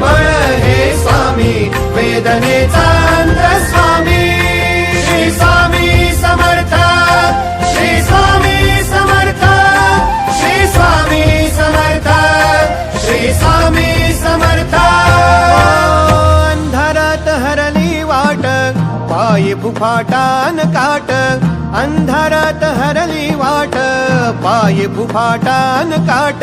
बळ हे स्वामी वेदनेचा अंत स्वामी. श्री स्वामी समर्थ श्री स्वामी समर्थ श्री स्वामी समर्थ श्री स्वामी समर्थ. अंधारात हरली वाट पायी फुफाटान काट. अंधारात हरली वाट पायी फुफाटान काट.